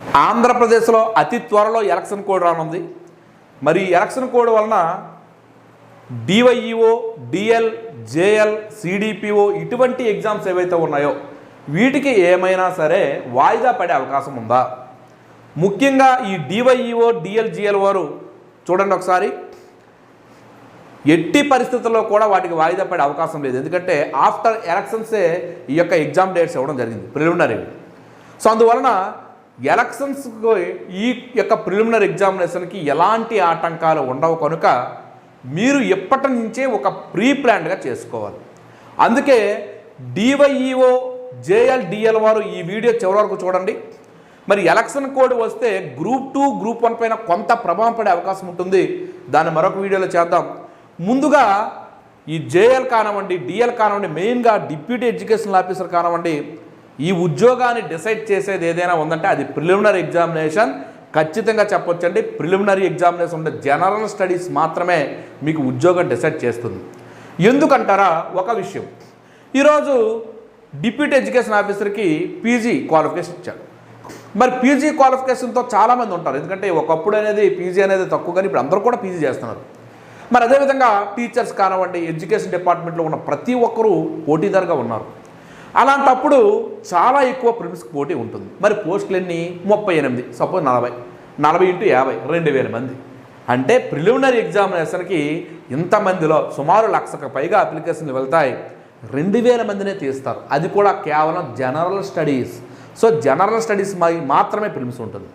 ఆంధ్రప్రదేశ్లో అతి త్వరలో ఎలక్షన్ కోడ్ రానుంది. మరి ఎలక్షన్ కోడ్ వలన డివైఈఓ డిఎల్ జేఎల్ సిడిపిఓ ఇటువంటి ఎగ్జామ్స్ ఏవైతే ఉన్నాయో వీటికి ఏమైనా సరే వాయిదా పడే అవకాశం ఉందా? ముఖ్యంగా ఈ డివైఈఓ డిఎల్జిఎల్ వారు చూడండి ఒకసారి. ఎట్టి పరిస్థితుల్లో కూడా వాటికి వాయిదా పడే అవకాశం లేదు. ఎందుకంటే ఆఫ్టర్ ఎలక్షన్సే ఈ యొక్క ఎగ్జామ్ డేట్స్ ఇవ్వడం జరిగింది ప్రిలిమినరీ. సో అందువలన ఎలక్షన్స్కి ఈ యొక్క ప్రిలిమినరీ ఎగ్జామినేషన్కి ఎలాంటి ఆటంకాలు ఉండవు కనుక మీరు ఎప్పటి నుంచే ఒక ప్రీ ప్లాన్డ్గా చేసుకోవాలి. అందుకే డివైఈఓ జేఎల్ డిఎల్ వారు ఈ వీడియో చివరి వరకు చూడండి. మరి ఎలక్షన్ కోడ్ వస్తే గ్రూప్ టూ గ్రూప్ వన్ పైన కొంత ప్రభావం పడే అవకాశం ఉంటుంది. దాన్ని మరొక వీడియోలో చేద్దాం. ముందుగా ఈ జేఎల్ కానివ్వండి డిఎల్ కానివ్వండి మెయిన్గా డిప్యూటీ ఎడ్యుకేషనల్ ఆఫీసర్ కానివ్వండి ఈ ఉద్యోగాన్ని డిసైడ్ చేసేది ఏదైనా ఉందంటే అది ప్రిలిమినరీ ఎగ్జామినేషన్. ఖచ్చితంగా చెప్పొచ్చండి. ప్రిలిమినరీ ఎగ్జామినేషన్ ఉండే జనరల్ స్టడీస్ మాత్రమే మీకు ఉద్యోగం డిసైడ్ చేస్తుంది. ఎందుకంటారా? ఒక విషయం. ఈరోజు డిప్యూటీ ఎడ్యుకేషన్ ఆఫీసర్కి పీజీ క్వాలిఫికేషన్ ఇచ్చాడు మరి పీజీ క్వాలిఫికేషన్తో చాలామంది ఉంటారు. ఎందుకంటే ఒకప్పుడు అనేది పీజీ అనేది తక్కువ కానీ ఇప్పుడు అందరూ కూడా పీజీ చేస్తున్నారు. మరి అదేవిధంగా టీచర్స్ కానివ్వండి ఎడ్యుకేషన్ డిపార్ట్మెంట్లో ఉన్న ప్రతి ఒక్కరూ పోటీదారుగా ఉన్నారు. అలాంటప్పుడు చాలా ఎక్కువ ప్రిమ్స్కి పోటీ ఉంటుంది. మరి పోస్టులు ఎన్ని? ముప్పై ఎనిమిది. సపోజ్ నలభై. నలభై ఇంటూ యాభై రెండు వేల మంది. అంటే ప్రిలిమినరీ ఎగ్జామినేషన్కి ఇంతమందిలో సుమారు లక్షకు పైగా అప్లికేషన్లు వెళ్తాయి. రెండు వేల మందినే తీస్తారు. అది కూడా కేవలం general studies. So general studies మాత్రమే ప్రిలిమ్స్ ఉంటుంది.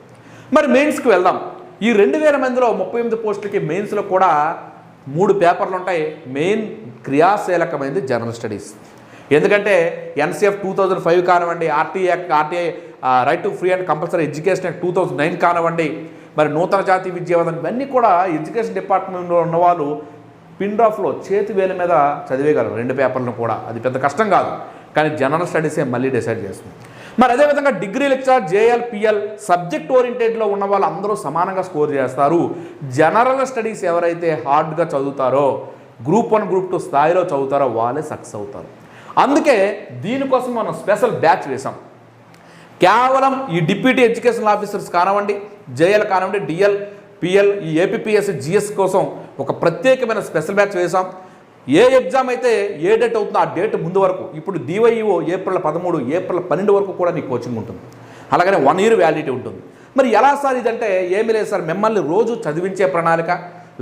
మరి మెయిన్స్కి వెళ్దాం. ఈ రెండు వేల మందిలో ముప్పై ఎనిమిది పోస్టులకి మెయిన్స్లో కూడా మూడు పేపర్లు ఉంటాయి. మెయిన్ క్రియాశీలకమైనది జనరల్ స్టడీస్. ఎందుకంటే ఎన్సీఎఫ్ టూ థౌజండ్ ఫైవ్ కానివ్వండి RTA RTI right to free and compulsory education act two thousand nine కానివ్వండి మరి నూతన జాతి విద్యావదం ఇవన్నీ కూడా ఎడ్యుకేషన్ డిపార్ట్మెంట్లో ఉన్న వాళ్ళు పిన్ డ్రాఫ్లో చేతి వేల మీద చదివేయగలరు. రెండు పేపర్లను కూడా. అది పెద్ద కష్టం కాదు. కానీ జనరల్ స్టడీసే మళ్ళీ డిసైడ్ చేస్తుంది. మరి అదేవిధంగా degree lecture JL PL subject ఓరియంటెడ్లో ఉన్న వాళ్ళు అందరూ సమానంగా స్కోర్ చేస్తారు. జనరల్ స్టడీస్ ఎవరైతే హార్డ్గా చదువుతారో గ్రూప్ వన్ గ్రూప్ టూ స్థాయిలో చదువుతారో వాళ్ళే సక్సెస్ అవుతారు. అందుకే దీనికోసం మనం స్పెషల్ బ్యాచ్ వేసాం కేవలం ఈ డిప్యూటీ ఎడ్యుకేషనల్ ఆఫీసర్స్ కానివ్వండి జేఎల్ కానివ్వండి డిఎల్ పిఎల్ ఈ ఏపీఎస్ జిఎస్ కోసం ఒక ప్రత్యేకమైన స్పెషల్ బ్యాచ్ వేసాం ఏ ఎగ్జామ్ అయితే ఏ డేట్ అవుతుందో ఆ డేట్ ముందు వరకు ఇప్పుడు డివైఈఓ ఏప్రిల్ పదమూడు ఏప్రిల్ పన్నెండు వరకు కూడా నీకు కోచింగ్ ఉంటుంది. అలాగనే వన్ ఇయర్ వ్యాలిడిటీ ఉంటుంది. మరి ఎలా సార్ ఇదంటే ఏమి లేదు సార్ మిమ్మల్ని రోజు చదివించే ప్రణాళిక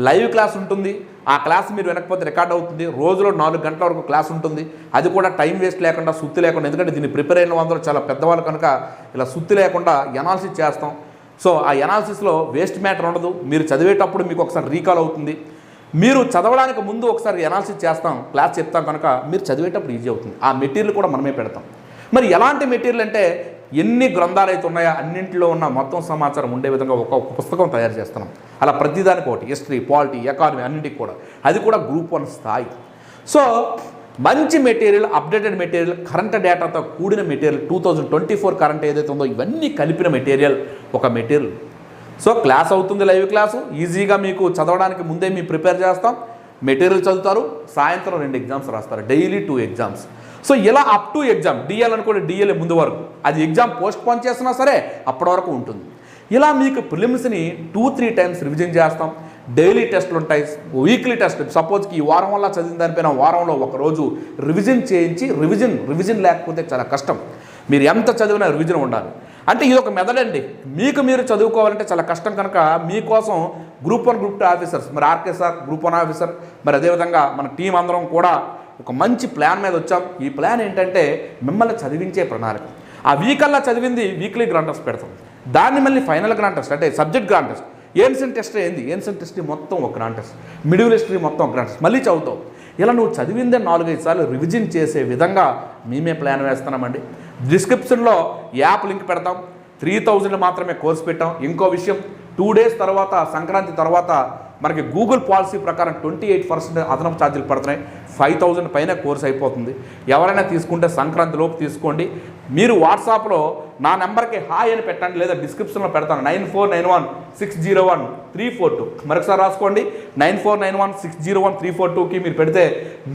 లైవ్ క్లాస్ ఉంటుంది ఆ క్లాస్ మీరు వెనకపోతే రికార్డ్ అవుతుంది. రోజులో నాలుగు గంటల వరకు క్లాస్ ఉంటుంది. అది కూడా టైం వేస్ట్ లేకుండా సుత్తి లేకుండా. ఎందుకంటే దీన్ని ప్రిపేర్ అయిన వాళ్ళందరూ చాలా పెద్దవాళ్ళు కనుక ఇలా సుత్తి లేకుండా ఎనాలిసిస్ చేస్తాం. సో ఆ ఎనాలిసిస్లో వేస్ట్ మ్యాటర్ ఉండదు. మీరు చదివేటప్పుడు మీకు ఒకసారి రీకాల్ అవుతుంది. మీరు చదవడానికి ముందు ఒకసారి ఎనాలిసిస్ చేస్తాం. క్లాస్ చెప్తాం కనుక మీరు చదివేటప్పుడు ఈజీ అవుతుంది. ఆ మెటీరియల్ కూడా మనమే పెడతాం. మరి ఎలాంటి మెటీరియల్ అంటే ఎన్ని గ్రంథాలు అయితే ఉన్నాయో అన్నింటిలో ఉన్న మొత్తం సమాచారం ఉండే విధంగా ఒక పుస్తకం తయారు చేస్తున్నాం. అలా ప్రతిదానికి ఒకటి హిస్టరీ పాలిటీ ఎకానమీ అన్నింటికి కూడా. అది కూడా గ్రూప్ వన్ స్థాయి. సో మంచి మెటీరియల్ అప్డేటెడ్ మెటీరియల్ కరెంట్ డేటాతో కూడిన material two thousand twenty four current ఏదైతే ఉందో ఇవన్నీ కలిపిన మెటీరియల్ ఒక మెటీరియల్. సో క్లాస్ అవుతుంది లైవ్ క్లాసు. ఈజీగా మీకు చదవడానికి ముందే మేము ప్రిపేర్ చేస్తాం. మెటీరియల్ చదువుతారు. సాయంత్రం రెండు ఎగ్జామ్స్ రాస్తారు. Daily two exams. సో ఇలా అప్ టు ఎగ్జామ్ డిఎల్ అనుకోండి డిఎల్ఏ ముందు వరకు. అది ఎగ్జామ్ పోస్ట్ పోన్ చేసినా సరే అప్పటి వరకు ఉంటుంది. ఇలా మీకు ప్రిలిమ్స్ని టూ త్రీ టైమ్స్ రివిజన్ చేస్తాం. డైలీ టెస్ట్లు ఉంటాయి. వీక్లీ టెస్ట్ సపోజ్కి ఈ వారం వల్ల చదివిన దానిపైన వారంలో ఒకరోజు రివిజన్ చేయించి రివిజన్ రివిజన్ లేకపోతే చాలా కష్టం. మీరు ఎంత చదివినా రివిజన్ ఉండాలి. అంటే ఇది ఒక మెథడ్ అండి. మీకు మీరు చదువుకోవాలంటే చాలా కష్టం కనుక మీకోసం group one group two officers మరి RK sir group one officer మరి అదేవిధంగా మన టీం అందరం కూడా ఒక మంచి ప్లాన్ మీద వచ్చాం. ఈ ప్లాన్ ఏంటంటే మిమ్మల్ని చదివించే ప్రణాళిక. ఆ వీకల్లా చదివింది వీక్లీ గ్రాండ్ టెస్ట్ పెడతాం. దాన్ని మళ్ళీ ఫైనల్ గ్రాండ్ టెస్ట్ అంటే subject grand test. Ancient test ఏంది? ఏన్సెంట్ టెస్ట్ మొత్తం ఒక గ్రాండ్ టెస్ట్. మిడిల్ హిస్టరీ మొత్తం ఒక గ్రాండ్ టెస్ట్. మళ్ళీ చదువుతావు ఇలా నువ్వు చదివిందే నాలుగైదు సార్లు రివిజన్ చేసే విధంగా మేమే ప్లాన్ వేస్తున్నామండి. డిస్క్రిప్షన్లో యాప్ లింక్ పెడతాం. త్రీ థౌజండ్ మాత్రమే కోర్స్ పెట్టాం. ఇంకో విషయం టూ డేస్ తర్వాత సంక్రాంతి తర్వాత మనకి గూగుల్ పాలసీ ప్రకారం ట్వంటీ ఎయిట్ పర్సెంట్ అదనపు ఛార్జీలు పడుతున్నాయి. ఫైవ్ థౌజండ్ పైన కోర్స్ అయిపోతుంది. ఎవరైనా తీసుకుంటే సంక్రాంతి లోపు తీసుకోండి. మీరు వాట్సాప్లో నా నెంబర్కి హాయ్ అని పెట్టండి లేదా డిస్క్రిప్షన్లో పెడతాను. Nine four nine one six zero one three four two. మరొకసారి రాసుకోండి. Nine four nine one six zero one three four టూకి మీరు పెడితే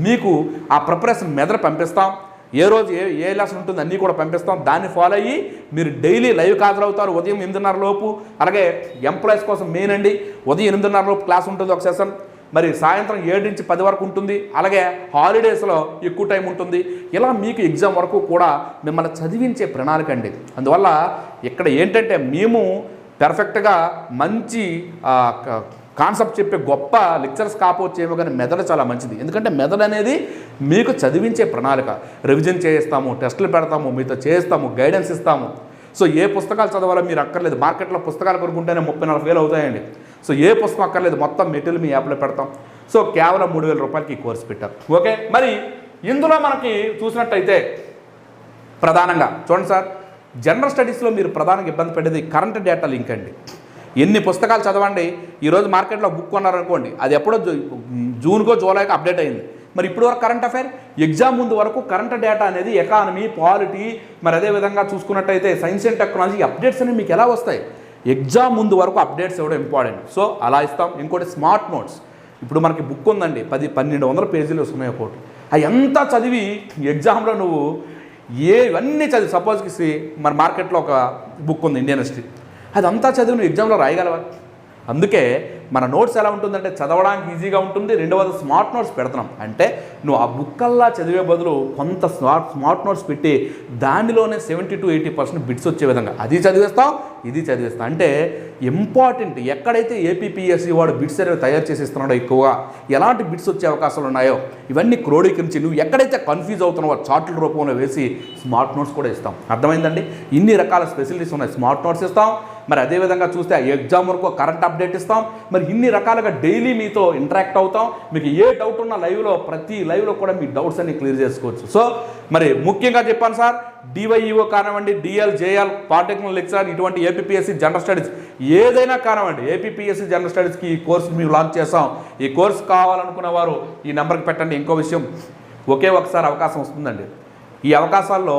మీకు ఆ ప్రిపరేషన్ మెదడు పంపిస్తాం. ఏ రోజు ఏ ఏ లెసన్ ఉంటుంది అన్నీ కూడా పంపిస్తాం. దాన్ని ఫాలో అయ్యి మీరు డైలీ లైవ్ హాజరవుతారు ఉదయం ఎనిమిదిన్నర లోపు. అలాగే ఎంప్లాయీస్ కోసం మెయిన్ అండి ఉదయం ఎనిమిదిన్నర లోపు క్లాస్ ఉంటుంది ఒక సెషన్. మరి సాయంత్రం ఏడు నుంచి పది వరకు ఉంటుంది. అలాగే హాలిడేస్లో ఎక్కువ టైం ఉంటుంది. ఇలా మీకు ఎగ్జామ్ వరకు కూడా మిమ్మల్ని చదివించే ప్రణాళిక అండి. అందువల్ల ఇక్కడ ఏంటంటే మేము పెర్ఫెక్ట్గా మంచి కాన్సెప్ట్ చెప్పే గొప్ప లెక్చర్స్ కాపోవచ్చేమో కానీ మెదడు చాలా మంచిది. ఎందుకంటే మెదడు అనేది మీకు చదివించే ప్రణాళిక. రివిజన్ చేయిస్తాము టెస్టులు పెడతాము మీతో చేస్తాము గైడెన్స్ ఇస్తాము. సో ఏ పుస్తకాలు చదవాలో మీరు అక్కర్లేదు. మార్కెట్లో పుస్తకాలు కొనుక్కుంటేనే ముప్పై నలభై వేలు అవుతాయండి. సో ఏ పుస్తకం అక్కర్లేదు. మొత్తం మెటీరియల్ మీ యాప్లో పెడతాం. సో కేవలం మూడు వేల రూపాయలకి ఈ కోర్స్ పెట్టారు ఓకే? మరి ఇందులో మనకి చూసినట్టయితే ప్రధానంగా చూడండి సార్ జనరల్ స్టడీస్లో మీరు ప్రధానంగా ఇబ్బంది పడేది కరెంట్ డేటా లింక్ అండి. ఎన్ని పుస్తకాలు చదవండి? ఈరోజు మార్కెట్లో బుక్ కొన్నారనుకోండి అది ఎప్పుడో జూ- జూన్కో జూలైకో అప్డేట్ అయింది. మరి ఇప్పుడు వరకు కరెంట్ అఫైర్? ఎగ్జామ్ ముందు వరకు కరెంట్ డేటా అనేది ఎకానమీ పాలిటీ మరి అదే విధంగా చూసుకున్నట్టయితే సైన్స్ అండ్ టెక్నాలజీ అప్డేట్స్ అనేవి మీకు ఎలా వస్తాయి? ఎగ్జామ్ ముందు వరకు అప్డేట్స్ ఇవ్వడం ఇంపార్టెంట్. సో అలా ఇస్తాం. ఇంకోటి స్మార్ట్ నోట్స్. ఇప్పుడు మనకి బుక్ ఉందండి పది పన్నెండు వందల పేజీలు వస్తున్నాయి ఒకటి అవి ఎంత చదివి ఎగ్జామ్లో నువ్వు ఏవన్నీ చదివి సపోజ్కి సి- మార్కెట్లో ఒక బుక్ ఉంది ఇండియన్ హిస్టరీ. అదంతా చదివి నువ్వు ఎగ్జామ్లో రాయగలవా? అందుకే మన నోట్స్ ఎలా ఉంటుందంటే చదవడానికి ఈజీగా ఉంటుంది రెండవది స్మార్ట్ నోట్స్ పెడుతున్నాం. అంటే నువ్వు ఆ బుక్కల్లా చదివే బదులు కొంత స్మార్ట్ స్మార్ట్ నోట్స్ పెట్టి దానిలోనే seventy to eighty percent bits వచ్చే విధంగా. అది చదివేస్తావు ఇది చదివేస్తాం అంటే ఇంపార్టెంట్ ఎక్కడైతే ఏపీపీఎస్సీ వాడు బిట్స్ అనేవి తయారు చేసి ఇస్తున్నాడో ఎక్కువగా ఎలాంటి బిట్స్ వచ్చే అవకాశాలు ఉన్నాయో ఇవన్నీ క్రోడీకరించి నువ్వు ఎక్కడైతే కన్ఫ్యూజ్ అవుతున్నావో చార్ట్ల రూపంలో వేసి స్మార్ట్ నోట్స్ కూడా ఇస్తాం. అర్థమైందండి? ఇన్ని రకాల స్పెసిలిటీస్ ఉన్నాయి. స్మార్ట్ నోట్స్ ఇస్తాం మరి అదేవిధంగా చూస్తే ఆ ఎగ్జామ్ వరకు కరెంట్ అప్డేట్ ఇస్తాం. మరి ఇన్ని రకాలుగా డైలీ మీతో ఇంటరాక్ట్ అవుతాం. మీకు ఏ డౌట్ ఉన్నా లైవ్లో ప్రతి లైవ్లో కూడా మీ డౌట్స్ అన్ని క్లియర్ చేసుకోవచ్చు. సో మరి ముఖ్యంగా చెప్పాను సార్ డివైఈఓ కానివ్వండి డిఎల్ జేఎల్ పాలిటెక్నికల్ లెక్చర్ ఇటువంటి ఏపీఎస్సి జనరల్ స్టడీస్ ఏదైనా కానివ్వండి ఏపీఎస్సి జనరల్ స్టడీస్కి ఈ కోర్సు మేము లాంచ్ చేస్తాం. ఈ కోర్స్ కావాలనుకున్న వారు ఈ నెంబర్కి పెట్టండి. ఇంకో విషయం ఒకే ఒకసారి అవకాశం వస్తుందండి. ఈ అవకాశాల్లో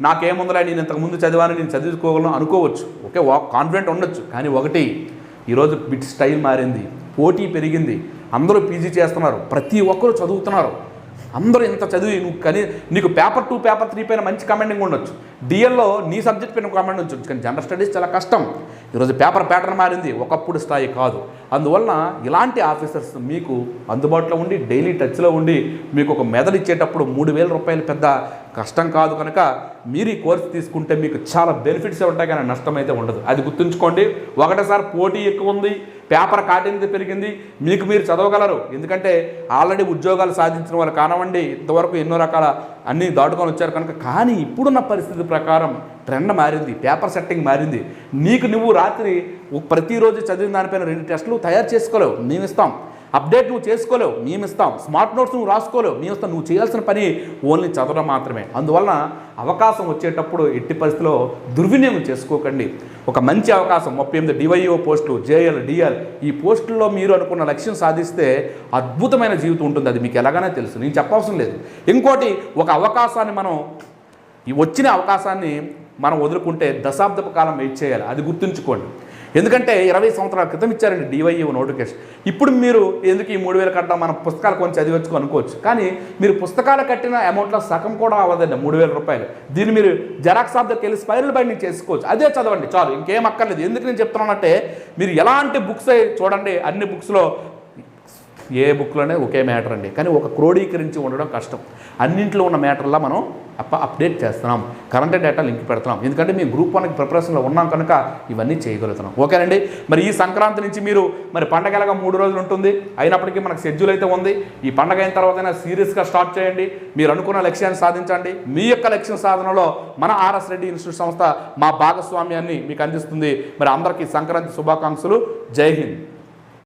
నాకేముందిలే నేను ఇంతకుముందు చదివాను నేను చదువుకోగలను అనుకోవచ్చు. ఓకే కాన్ఫిడెంట్ ఉండొచ్చు. కానీ ఒకటి ఈరోజు బిట్ స్టైల్ మారింది పోటీ పెరిగింది అందరూ పీజీ చేస్తున్నారు ప్రతి ఒక్కరూ చదువుతున్నారు. అందరూ ఇంత చదివి నువ్వు కానీ నీకు పేపర్ టూ పేపర్ త్రీ పైన మంచి కమెండింగ్ ఉండొచ్చు. డిఎల్లో నీ సబ్జెక్ట్ పైన కమెంట్ ఉండొచ్చు. కానీ జనరల్ స్టడీస్ చాలా కష్టం. ఈరోజు పేపర్ ప్యాటర్న్ మారింది ఒకప్పుడు స్థాయి కాదు. అందువలన ఇలాంటి ఆఫీసర్స్ మీకు అందుబాటులో ఉండి డైలీ టచ్లో ఉండి మీకు ఒక మెదడు ఇచ్చేటప్పుడు మూడు వేల రూపాయలు పెద్ద కష్టం కాదు కనుక మీరు ఈ కోర్స్ తీసుకుంటే మీకు చాలా బెనిఫిట్స్ ఉంటాయి కానీ నష్టం అయితే ఉండదు. అది గుర్తుంచుకోండి. ఒకటేసారి పోటీ ఎక్కువ ఉంది పేపర్ కాటింది పెరిగింది మీకు మీరు చదవగలరు. ఎందుకంటే ఆల్రెడీ ఉద్యోగాలు సాధించిన వాళ్ళు కానివ్వండి ఇంతవరకు ఎన్నో రకాల అన్నీ దాటుకొని వచ్చారు కనుక కానీ ఇప్పుడున్న పరిస్థితి ప్రకారం ట్రెండ్ మారింది పేపర్ సెట్టింగ్ మారింది. నీకు నువ్వు రాత్రి ప్రతిరోజు చదివిన దానిపైన రెండు టెస్టులు తయారు చేసుకోలేవు. మేము ఇస్తాం. అప్డేట్ నువ్వు చేసుకోలేవు మేము ఇస్తాం స్మార్ట్ నోట్స్ నువ్వు రాసుకోలేవు మేము ఇస్తాం నువ్వు చేయాల్సిన పని ఓన్లీ చదవడం మాత్రమే. అందువలన అవకాశం వచ్చేటప్పుడు ఎట్టి పరిస్థితిలో దుర్వినియోగం చేసుకోకండి. ఒక మంచి అవకాశం ముప్పై ఎనిమిది డివైఓ పోస్టులు జేఎల్ డిఎల్ ఈ పోస్టుల్లో మీరు అనుకున్న లక్ష్యం సాధిస్తే అద్భుతమైన జీవితం ఉంటుంది. అది మీకు ఎలాగైనా తెలుసు. నేను చెప్పవసరం లేదు. ఇంకోటి ఒక అవకాశాన్ని మనం ఈ వచ్చిన అవకాశాన్ని మనం వదులుకుంటే దశాబ్దపు కాలం వెయిట్ చేయాలి. అది గుర్తుంచుకోండి. ఎందుకంటే ఇరవై సంవత్సరాల క్రితం ఇచ్చారండి డివైఓ నోటిఫికేషన్. ఇప్పుడు మీరు ఎందుకు ఈ మూడు వేలు కట్టడం మన పుస్తకాలు కొంచెం చదివచ్చు అనుకోవచ్చు కానీ మీరు పుస్తకాలు కట్టిన అమౌంట్లో సగం కూడా అవ్వదండి మూడు వేల రూపాయలు. దీన్ని మీరు జెరాక్స్ ఆఫ్ దగ్గరికి వెళ్ళి స్పైరల్ బైండింగ్ చేసుకోవచ్చు. అదే చదవండి చాలు ఇంకేం అక్కర్లేదు. ఎందుకు నేను చెప్తున్నానంటే మీరు ఎలాంటి బుక్స్ చూడండి అన్ని బుక్స్లో ఏ బుక్లోనే ఒకే మ్యాటర్ అండి. కానీ ఒక క్రోడీకరించి ఉండడం కష్టం. అన్నింటిలో ఉన్న మ్యాటర్లా మనం అప్ప అప్డేట్ చేస్తున్నాం. కరెంట్ డేటా లింక్ పెడుతున్నాం. ఎందుకంటే మేము గ్రూప్ వన్కి ప్రిపరేషన్లో ఉన్నాం కనుక ఇవన్నీ చేయగలుగుతున్నాం. ఓకేనండి? మరి ఈ సంక్రాంతి నుంచి మీరు మరి పండగ ఎలాగా మూడు రోజులు ఉంటుంది? అయినప్పటికీ మనకు షెడ్యూల్ అయితే ఉంది. ఈ పండగ అయిన తర్వాత సీరియస్గా స్టార్ట్ చేయండి. మీరు అనుకున్న లక్ష్యాన్ని సాధించండి. మీ యొక్క లక్ష్యం సాధనలో మన ఆర్ఎస్ రెడ్డి ఇన్స్టిట్యూట్ సంస్థ మా భాగస్వామ్యాన్ని మీకు అందిస్తుంది. మరి అందరికీ సంక్రాంతి శుభాకాంక్షలు. జై హింద్.